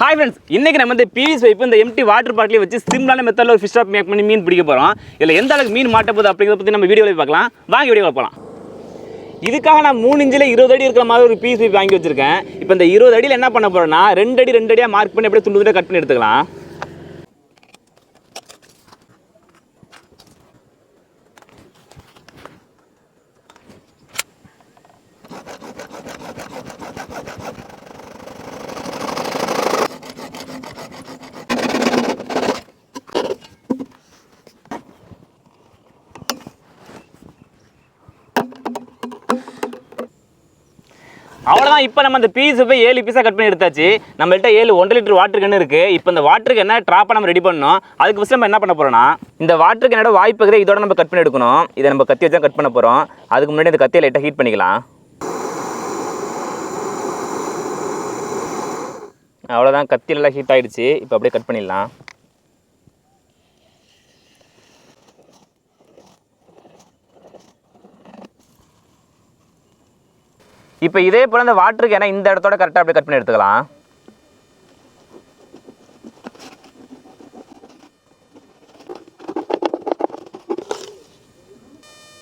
Hi friends இன்றைக்கி நம்ம இந்த பிவிஸ் வைப்பு இந்த எம்டி வாட்டர் பார்க்லேயே வச்சு சிம்பிளான மெத்தடில் ஒரு ஃபிஷ் ஷாப் மேக் பண்ணி மீன் பிடிக்க போகிறோம் இதில் எந்த அளவுக்கு மீன் மாட்ட போகுது அப்படிங்கிறத பற்றி நம்ம வீடியோவில் பார்க்கலாம். வாங்கி வீடியோவில் போகலாம் இதுக்காக நான் மூணு இன்ச்சில் இருபது அடி இருக்கிற மாதிரி ஒரு பீஸ் வைப் வாங்கி வச்சிருக்கேன். இப்போ இந்த இருபது அடியில் என்ன பண்ண போகிறேன்னா ரெண்டு அடி ரெண்டு அடியாக மார்க் பண்ணி அப்படியே துண்டு துண்டாக கட் பண்ணி எடுத்துக்கலாம். அவ்வளோதான் இப்போ நம்ம அந்த பீஸ் போய் ஏழு பீஸாக கட் பண்ணி எடுத்தாச்சு. நம்மள்ட்ட ஏழு ஒன்றரை லிட்டர் வாட்டர் இருக்குது இப்போ இந்த வாட்டருக்கு என்ன ட்ராப்பாக நம்ம ரெடி பண்ணணும். அதுக்கு ஃபஸ்ட் நம்ம என்ன பண்ண போகிறோம்னா இந்த வாட்டருக்கு என்னோட வாய்ப்பு இதோட நம்ம கட் பண்ணி எடுக்கணும். இதை நம்ம கத்தி வச்சா கட் பண்ண போகிறோம் அதுக்கு முன்னாடி இந்த கத்தியை லைட்டாக ஹீட் பண்ணிக்கலாம். அவ்வளோதான் கத்தி நல்லா ஹீட் ஆகிடுச்சு இப்போ அப்படியே கட் பண்ணிடலாம். இப்போ இதே போல் இந்த வாட்டருக்கு ஏன்னா இந்த இடத்தோட கரெக்டாக அப்படியே கட் பண்ணி எடுத்துக்கலாம்.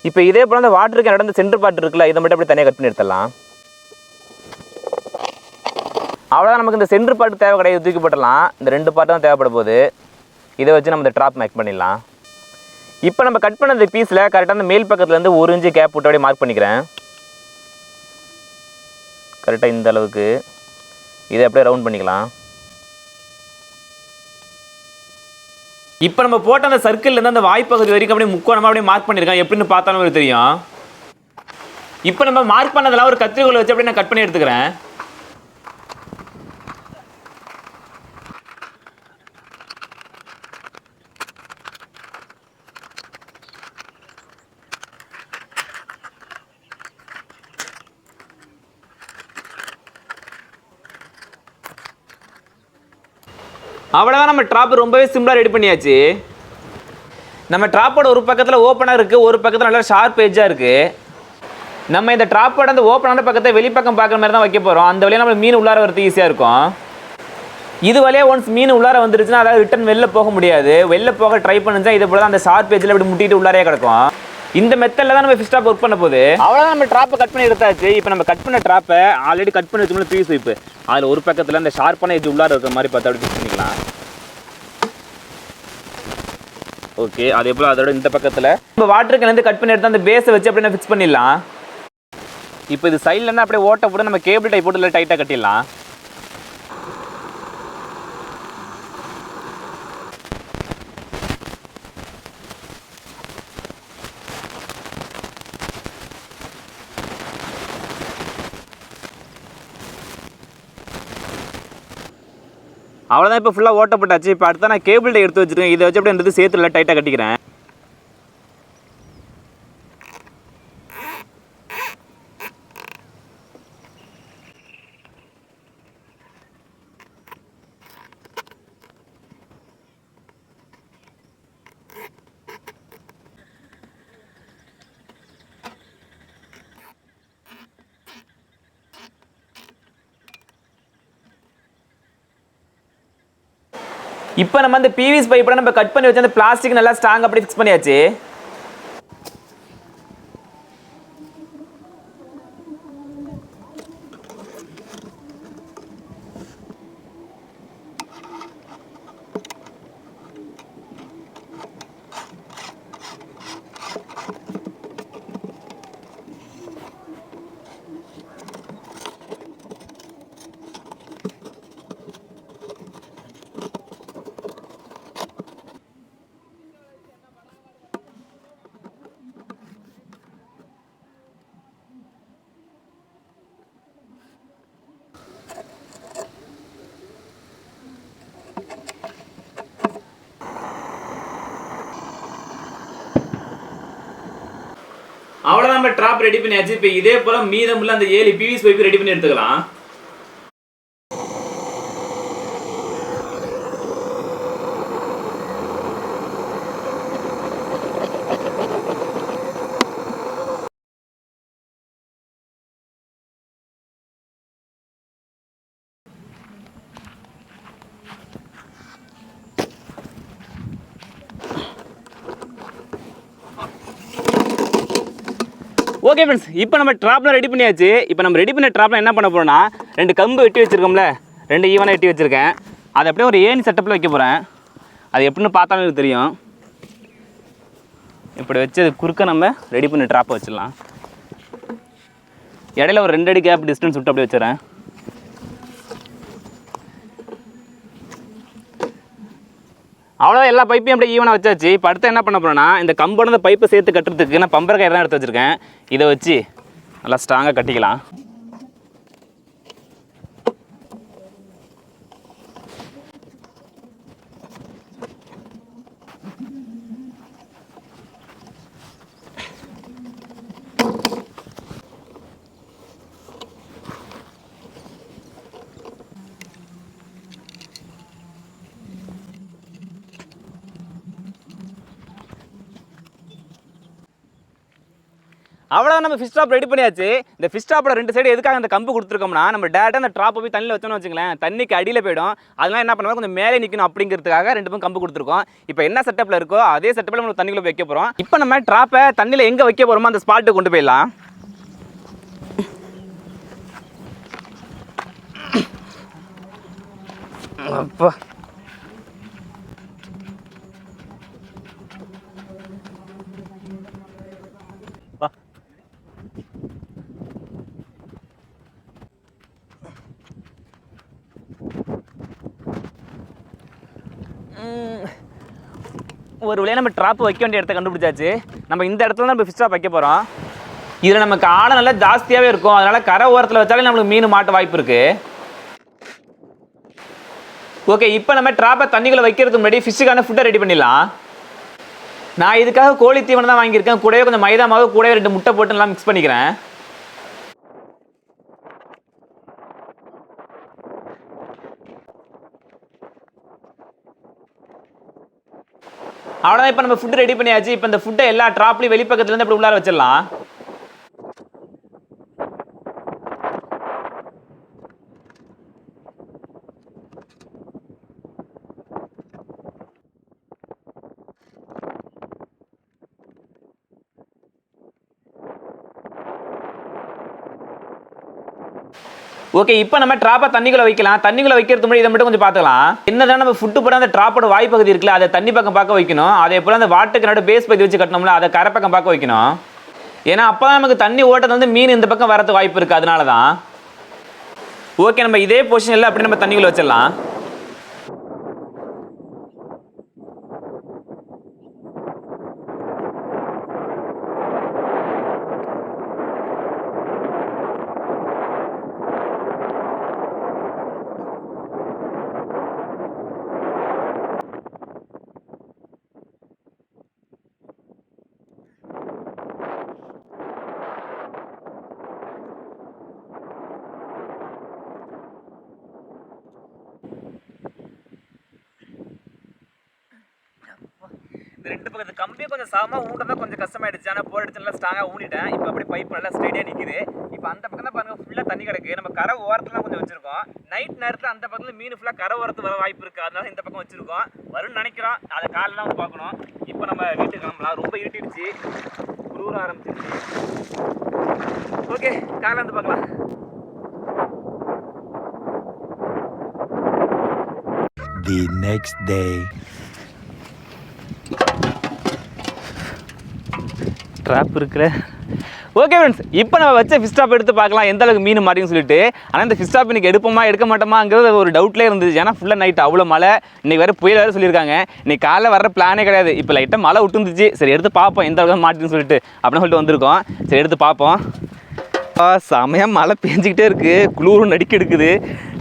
இப்போ இதே போல் அந்த வாட்டருக்கு நடந்த சென்டர் பார்ட் இருக்குல்ல இதை மட்டும் அப்படி தனியாக கட் பண்ணி எடுத்துடலாம். அவ்வளோதான் நமக்கு இந்த சென்டர் பார்ட் தேவை கிடையாது தூக்கி போட்டலாம் இந்த ரெண்டு பார்ட் தான் தேவைப்பட போகுது. இதை வச்சு நம்ம இந்த ட்ராப் மேக் பண்ணிடலாம். இப்போ நம்ம கட் பண்ண இந்த பீஸில் கரெக்டாக அந்த மேல் பக்கத்துலேருந்து ஒரு இன்ச்சு கேப் விட்டு அப்படியே மார்க் பண்ணிக்கிறேன். கரெக்டாக இந்த அளவுக்கு. இதை அப்படியே ரவுண்ட் பண்ணிக்கலாம். இப்போ நம்ம போட்ட அந்த சர்க்கிள்லேருந்து அந்த வாய்ப்பகுதி வரைக்கும் அப்படியே முக்கோணமாக அப்படியே மார்க் பண்ணியிருக்கோம் எப்படின்னு பார்த்தாலும் தெரியும். இப்போ நம்ம மார்க் பண்ணதெல்லாம் ஒரு கத்திரிக்கோல் வச்சு அப்படியே நான் கட் பண்ணி எடுத்துக்கிறேன். அவ்வளோதான் நம்ம ட்ராப் ரொம்பவே சிம்பிளாக ரெடி பண்ணியாச்சு. நம்ம ட்ராப்போட ஒரு பக்கத்தில் ஓப்பனாக இருக்குது ஒரு பக்கத்தில் நல்லா ஷார்ப் எஜ்ஜாக இருக்குது நம்ம இந்த ட்ராப்போட அந்த ஓப்பனான பக்கத்தை வெளிப்பக்கம் பார்க்குற மாதிரி தான் வைக்க போகிறோம் அந்த வழியாக நம்ம மீன் உள்ளார வரது ஈஸியாக இருக்கும். இது வழியாக ஒன்ஸ் மீன் உள்ளார வந்துருச்சுன்னா அதாவது ரிட்டன் வெளில போக முடியாது. வெளில போக ட்ரை பண்ணுச்சா இது போல் தான் அந்த ஷார்ப் எஜ்ஜில் இப்படி முட்டிட்டு உள்ளாரே கிடக்கும். இந்த மெத்தடில் தான் நம்ம ஃபிஷ் ட்ராப் ஒர்க் பண்ண போகுது. அவ்வளோதான் நம்ம ட்ராப்பை கட் பண்ணி எடுத்தாச்சு. இப்போ நம்ம கட் பண்ண ட்ராப்பை ஆல்ரெடி கட் பண்ணி வச்சோம்னா பீஸ் வைப்பு அதில் ஒரு பக்கத்தில் இந்த ஷார்ப்பான எஜ் உள்ளார இருக்கிற மாதிரி பார்த்து அப்படி ஃபிக்ஸ் பண்ணிக்கலாம். ஓகே அதே போல் அதோட இந்த பக்கத்தில். இப்போ வாட்டர் கேன்லேருந்து கட் பண்ணி எடுத்து அந்த பேஸை வச்சு அப்படியே ஃபிக்ஸ் பண்ணிடலாம். இப்போ இது சைட்லேருந்து அப்படியே ஓட்ட போட்டு நம்ம கேபிள் டைப் போட்டு டைட்டாக கட்டிடலாம். அவ்வளோதான் இப்போ ஃபுல்லாக ஓட்டப்பட்டாச்சு. இப்போ அடுத்த நான் கேபிள் எடுத்து வச்சிருக்கேன். இதை வச்சு அப்படின்றது சேர்த்துல டைட்டாக கட்டிக்கிறேன். இப்போ நம்ம அந்த பிவிஸ் பைப்பை நம்ம கட் பண்ணி வச்சு அந்த பிளாஸ்டிக் நல்லா ஸ்ட்ராங் அப்படி ஃபிக்ஸ் பண்ணியாச்சு அவ்வளோதான் நம்ம ட்ராப் ரெடி பண்ணியாச்சு இப்போ இதே போல மீதமுள்ள அந்த ஏழு பிவிஸ் பைப் ரெடி பண்ணி எடுத்துக்கலாம். ஓகே ஃப்ரெண்ட்ஸ் இப்போ நம்ம ட்ராப்லாம் ரெடி பண்ணியாச்சு. இப்போ நம்ம ரெடி பண்ண ட்ராப்லாம் என்ன பண்ண போகிறோம்னா ரெண்டு கம்பு வெட்டி வச்சிருக்கோம்ல. ரெண்டு ஈவனாக வெட்டி வச்சுருக்கேன். அதை அப்படியே ஒரு ஏணி செட்டப்பில் வைக்க போகிறேன் அது எப்படின்னு பார்த்தாலும் எனக்கு தெரியும். இப்படி வச்சு அது குறுக்க நம்ம ரெடி பண்ணி ட்ராப்பை வச்சிடலாம். இடையில ஒரு ரெண்டு அடி கேப் டிஸ்டன்ஸ் விட்டு அப்படியே வச்சுறேன் அவ்வளோ எல்லா பைப்பையும் அப்படியே ஈவனாக வச்சாச்சு. இப்போ அடுத்து என்ன பண்ண போறேன்னா இந்த கம்பனந்த பைப்பை சேர்த்து கட்டுறதுக்கு நான் பம்பர் கயிறு தான் எடுத்து வச்சிருக்கேன். இதை வச்சு நல்லா ஸ்ட்ராங்காக கட்டிக்கலாம். அவ்வளோதான் நம்ம ஃபிஷ் ட்ராப் ரெடி பண்ணியாச்சு. இந்த ஃபிஷ் ட்ராப்போட ரெண்டு சைடு எதுக்காக அந்த கம்பு கொடுத்துருக்கோம்னா நம்ம டேரெக்டாக அந்த ட்ராப்பை போய் தண்ணியில் வச்சோம்னு வச்சுங்களேன் தண்ணிக்கு அடியில் போயிடும். அதெல்லாம் என்ன பண்ணுவோம்? கொஞ்சம் மேலே நிற்கணும் அப்படிங்கிறதுக்காக ரெண்டு பேரும் கம்பு கொடுத்துருக்கோம். இப்போ என்ன செட்டப்பில் இருக்கோ அதே செட்டப்பில் நம்ம தண்ணிக்குள்ளே வைக்க போகிறோம் இப்போ நம்ம ட்ராப்பை தண்ணியில் எங்கே வைக்க போகிறோமோ அந்த ஸ்பாட்டுக்கு கொண்டு போயிடலாம். அப்பா. ஒரு வழியாக நம்ம ட்ராப் வைக்க வேண்டிய இடத்த கண்டுபிடிச்சாச்சு. நம்ம இந்த இடத்துல தான் நம்ம ஃபிஷ் ட்ராப் வைக்க போகிறோம் இதில் நமக்கு ஆழம் நல்லா ஜாஸ்தியாகவே இருக்கும். அதனால் கரை ஓரத்தில் வச்சாலே நம்மளுக்கு மீன் மாட்ட வாய்ப்பு இருக்குது ஓகே இப்போ நம்ம ட்ராப்பை தண்ணிகளை வைக்கிறதுக்கு முன்னாடி ஃபிஷ்ஷுக்கான ஃபுட்டை ரெடி பண்ணிடலாம். நான் இதுக்காக கோழி தீவனம் தான் வாங்கியிருக்கேன். கூடவே கொஞ்சம் மைதா மாவு கூடவே ரெண்டு முட்டை போட்டு நல்லா மிக்ஸ் பண்ணிக்கிறேன். அவ்வளோதான் இப்போ நம்ம ஃபுட்டு ரெடி பண்ணியாச்சு. இப்போ இந்த ஃபுட்டை எல்லா ட்ராப்லையும் வெளிப்பக்கத்துலேருந்து அப்படி உள்ளார வச்சிடலாம். ஓகே இப்போ நம்ம ட்ராப்பை தண்ணிக்குள்ள வைக்கலாம். தண்ணிக்குள்ள வைக்கிறது முன்னாடி இதை மட்டும் கொஞ்சம் பார்த்துக்கலாம். என்னதான் நம்ம ஃபுட்டு போட அந்த ட்ராப்போட வாய்ப்பகுதி இருக்குல்ல அதை தண்ணி பக்கம் பார்க்க வைக்கணும். அதே போல் அந்த வாட்டுக்கு நடு பேஸ் பகுதி வச்சு கட்டணும்ல அதை கரை பக்கம் பார்க்க வைக்கணும். ஏன்னா அப்போ தான் நமக்கு தண்ணி ஓட்டது வந்து மீன் இந்த பக்கம் வரது வாய்ப்பு இருக்குது அதனால தான் ஓகே நம்ம இதே பொசிஷனில் அப்படி நம்ம தண்ணிக்குள்ளே வச்சிடலாம். இந்த ரெண்டு பக்கத்து கம்பியும் கொஞ்சம் சமமாக ஊன்றதான் கொஞ்சம் கஷ்டமாயிடுச்சு. ஆனால் போர் அடிச்சு நல்லா ஸ்ட்ராங்காக ஊனிட்டேன். இப்போ அப்படியே பைப் நல்லா ஸ்ட்ரைட்டாக நிற்குது இப்போ அந்த பக்கம் தான் பாருங்கள் ஃபுல்லாக தண்ணி கிடக்கு. நம்ம கரை ஓரத்துலாம் கொஞ்சம் வச்சிருக்கோம். நைட் நேரத்தில் அந்த பக்கத்தில் மீன் ஃபுல்லாக கரை ஓரத்து வர வாய்ப்பு இருக்குது அதனால இந்த பக்கம் வச்சிருக்கோம். வரும்னு நினைக்கிறோம். அதை காலைலாம் வந்து பார்க்கணும். இப்போ நம்ம வீட்டுக்கு கிளம்பலாம். ரொம்ப இருட்டிடுச்சு. குளிர ஆரம்பிச்சிருச்சு ஓகே காலை வந்து பார்க்கலாம். The next day. ட்ராப் இருக்கிற ஓகே ஃப்ரெண்ட்ஸ் இப்போ நம்ம வச்ச ஃபிஷ் ஸ்டாப் எடுத்து பார்க்கலாம். எந்த அளவுக்கு மீன் மாட்டின்னு சொல்லிட்டு. ஆனால் இந்த ஃபிஷ் ஸ்டாப் இன்றைக்கி எடுப்போமா எடுக்க மாட்டோமாங்கிறது ஒரு டவுட்லேயே இருந்துச்சு ஏன்னா ஃபுல்லாக நைட் அவ்வளோ மழை. இன்றைக்கி வேறு புயல் வேறு சொல்லியிருக்காங்க. இன்னைக்கு காலைல வர பிளானே கிடையாது. இப்போ லைட்டாக மழை விட்டுருந்துச்சு சரி எடுத்து பார்ப்போம் எந்த அளவுக்கு மாட்டின்னு சொல்லிட்டு அப்படின்னு சொல்லிட்டு வந்திருக்கோம். சரி எடுத்து பார்ப்போம். ஆ, செமையா மழை பெஞ்சிக்கிட்டே இருக்குது குளிரும் நடிக்க எடுக்குது.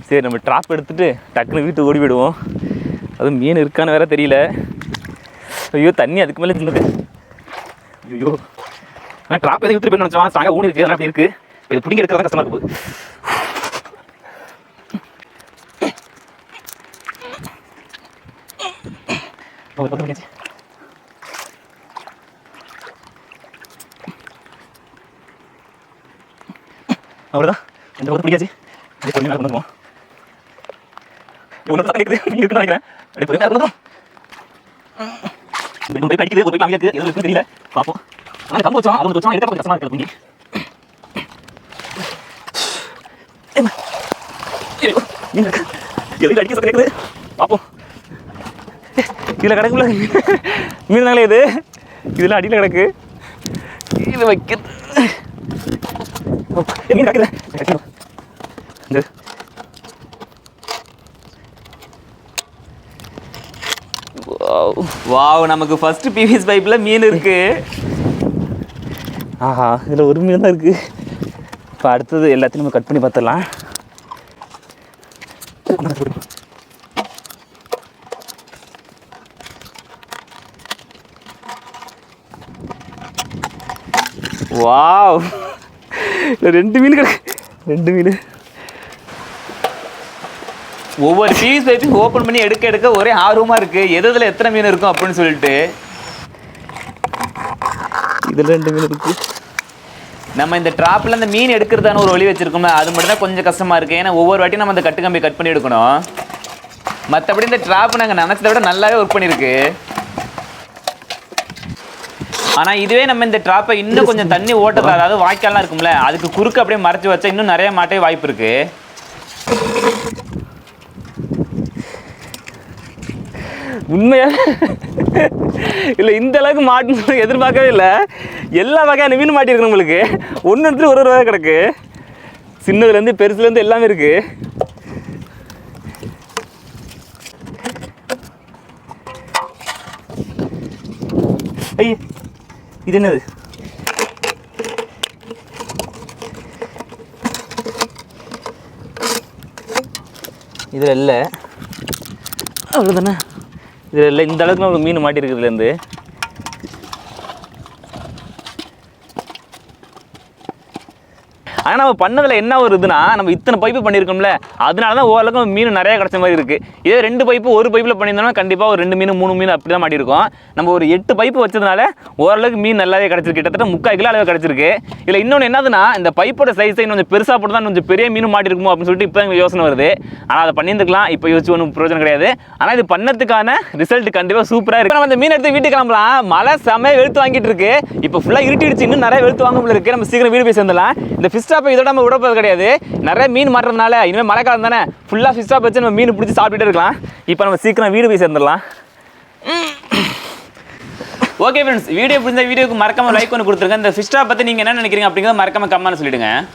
சரி நம்ம ட்ராப் எடுத்துகிட்டு டக்குன்னு வீட்டுக்கு ஓடி போயிடுவோம். அதுவும் மீன் இருக்கான்னு வேற தெரியல. ஐயோ தண்ணி அதுக்கு மேலே இருந்தது ஐயோ. நான் ட்ராப் எதுவும் எடுத்துட்டு போய் நினச்சோம் சாங்க ஊனி இருக்கு அப்படி இருக்கு. இது பிடிங்க எடுக்கிறதா கஷ்டமா இருக்கு அவ்வளோதான் இந்த பக்கம் பிடிக்காச்சு அப்படியே பொறுமையாக கொண்டு வந்துருவோம் ஒன்று தான் கேட்குது நீங்கள் இருக்குன்னு நினைக்கிறேன். அப்படியே பொறுமையாக கொண்டு வந்துடும் போய் படிக்குது போய் இருக்குன்னு தெரியல. பார்ப்போம் ஆனால் கம்பு வச்சோம் அது ஒன்று வச்சோம் எடுக்க கஷ்டமாக இருக்குது நீங்கள் எதுக்கு அடிக்க கிடைக்குது இது இதில் அடியில் கிடக்கு இது வைக்க மீன் கிடக்குது இந்த வாவ் நமக்கு ஃபர்ஸ்ட் பிவிஎஸ் பைப்பில் மீன் இருக்கு ஆஹா இதில் உரிமையாக தான் இருக்குது இப்போ அடுத்தது எல்லாத்தையும் நம்ம கட் பண்ணி பார்த்துடலாம். வாவ். ரெண்டு மீன் கிடக்கு. ரெண்டு மீன். ஒவ்வொரு பிவிஎஸ் பைப்பையும் ஓப்பன் பண்ணி எடுக்க எடுக்க ஒரே ஆர்வமா இருக்கு. எது இதில் எத்தனை மீன் இருக்கும் அப்படின்னு சொல்லிட்டு. இதில் ரெண்டு மீன் இருக்குது நம்ம இந்த ட்ராப்பில் இந்த மீன் எடுக்கிறதான ஒரு வழி வச்சிருக்கோம்ல அது மட்டும் தான் கொஞ்சம் கஷ்டமாக இருக்குது ஏன்னா ஒவ்வொரு வாட்டியும் நம்ம அந்த கட்டு கம்பி கட் பண்ணி எடுக்கணும். மற்றபடி இந்த ட்ராப் நாங்கள் நினச்சதை விட நல்லாவே ஒர்க் பண்ணியிருக்கு. ஆனால் இதுவே நம்ம இந்த ட்ராப்பை இன்னும் கொஞ்சம் தண்ணி ஓட்டத்தில் அதாவது வாய்க்கால்லாம் இருக்கும்ல அதுக்கு குறுக்க அப்படியே மறைச்சி வச்சா இன்னும் நிறைய மாட்டே வாய்ப்பு இருக்கு. உண்மையாக இல்லை இந்த அளவுக்கு மாட்டுன்னு எதிர்பார்க்கவே இல்லை. எல்லா வகையான மீன் மாட்டியிருக்கு நம்மளுக்கு. ஒன்று இடத்துல ஒரு ஒரு வகை கிடக்கு. சின்னதுலேருந்து பெருசுலேருந்து எல்லாமே இருக்கு. ஐய இது என்னது? இதில் இல்லை. அவ்வளோதானே இதில் இந்த அளவுக்கு நம்ம மீன் மாட்டிருக்குதுலேருந்து ஆனால் நம்ம பண்ணதில் என்ன ஒரு இதுனா நம்ம இத்தனை பைப்பு பண்ணியிருக்கோம்ல அதனால தான் ஓரளவுக்கு மீன் நிறையா கிடச்ச மாதிரி இருக்குது இதே ரெண்டு பைப்பு ஒரு பைப்பில் பண்ணியிருந்தோம்னா கண்டிப்பாக ஒரு ரெண்டு மீன் மூணு மீன் அப்படி தான் மாட்டியிருக்கோம். நம்ம ஒரு எட்டு பைப்பு வச்சதுனால ஓரளவுக்கு மீன் நல்லாவே கிடச்சிருக்கு. கிட்டத்தட்ட முக்கால் கிலோ அளவு கிடச்சிருக்கு. இதில் இன்னொன்று என்னதுன்னா இந்த பைப்போட சைஸை இன்னும் கொஞ்சம் பெருசாக போட்டு தான் கொஞ்சம் பெரிய மீன் மாட்டிருக்குமோ அப்படின்னு சொல்லிட்டு இப்போ எங்களுக்கு யோசனை வருது. ஆனால் அதை பண்ணியிருந்துக்கலாம். இப்போ யோசிச்சு ஒன்றும் பிரயோஜனம் கிடையாது. ஆனால் இது பண்ணதுக்கான ரிசல்ட் கண்டிப்பாக சூப்பராக இருக்கு. நம்ம அந்த மீன் எடுத்து வீட்டுக்கு கிளம்பலாம். மழை செமையாக வெளுத்து வாங்கிட்டு இருக்கு. இப்போ ஃபுல்லாக இருட்டிடுச்சு. இன்னும் நிறைய வெளுத்து வாங்க முடியல இருக்கு. நம்ம சீக்கிரம் வீடு போய் சேர்ந்துடலாம். இந்த ஃபிஷ் ஸ்டாப்பை இதோட நம்ம விடப்போது கிடையாது. நிறைய மீன் மாட்டுறதுனால இனிமேல் மழை காலம் தானே ஃபுல்லாக ஃபிஷ் ஸ்டாப் வச்சு நம்ம மீன் பிடிச்சி சாப்பிட்டுட்டு இருக்கலாம். இப்போ நம்ம சீக்கிரம் வீடு போய் சேர்ந்துடலாம். ஓகே ஃப்ரெண்ட்ஸ் வீடியோ பிடிச்ச வீடியோக்கு மறக்காம லைக் ஒன்று கொடுத்துருங்க. இந்த ஃபிஷ்டா பற்றி நீங்கள் என்ன நினைக்கிறீங்க அப்படிங்கிறத மறக்காம கம்மான்னு சொல்லிடுங்க.